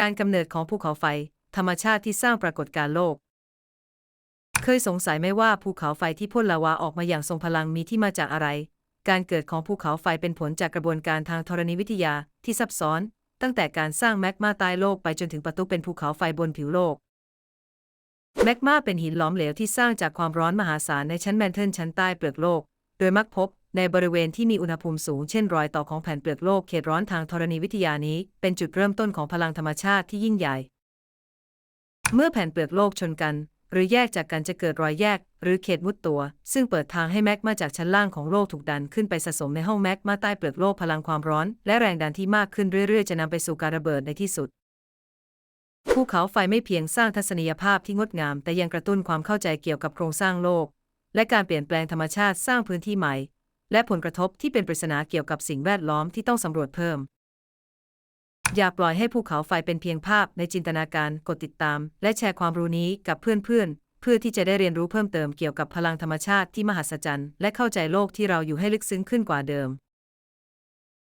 การกำเนิดของภูเขาไฟ ธรรมชาติที่สร้างปรากฏการโลก เคยสงสัยไหมว่าภูเขาไฟที่พ่นลาวาออกมาอย่างทรงพลังมีที่มาจากอะไร การเกิดของภูเขาไฟเป็นผลจากกระบวนการทางธรณีวิทยาที่ซับซ้อน ตั้งแต่การสร้างแมกมาใต้โลกไปจนถึงประตูเป็นภูเขาไฟบนผิวโลกแมกมาเป็นหินหลอมเหลวที่สร้างจากความร้อนมหาศาลในชั้นแมนเทิลชั้นใต้เปลือกโลก โดยมักพบ ในบริเวณที่มีอุณหภูมิสูงเช่นรอยต่อของแผ่นเปลือกโลกเขตร้อนทางธรณีวิทยานี้ เป็นจุดเริ่มต้นของพลังธรรมชาติที่ยิ่งใหญ่ เมื่อแผ่นเปลือกโลกชนกัน หรือแยกจากกันจะเกิดรอยแยก หรือเขตมุดตัว ซึ่งเปิดทางให้แมกมาจากชั้นล่างของโลกถูกดันขึ้นไปสะสมในห้องแมกมาใต้เปลือกโลกพลังความร้อน และแรงดันที่มากขึ้นเรื่อยๆ จะนำไปสู่การระเบิดในที่สุดภูเขาไฟไม่เพียงสร้างทัศนียภาพที่งดงาม แต่ยังกระตุ้นความเข้าใจเกี่ยวกับโครงสร้างโลก และการเปลี่ยนแปลงธรรมชาติสร้างพื้นที่ใหม่ และผลกระทบที่เป็นปริศนาเกี่ยวกับสิ่งแวดล้อมที่ต้องสำรวจเพิ่ม อย่าปล่อยให้ภูเขาไฟเป็นเพียงภาพในจินตนาการ กดติดตาม และแชร์ความรู้นี้กับเพื่อนๆ เพื่อที่จะได้เรียนรู้เพิ่มเติมเกี่ยวกับพลังธรรมชาติที่มหัศจรรย์ และเข้าใจโลกที่เราอยู่ให้ลึกซึ้งขึ้นกว่าเดิม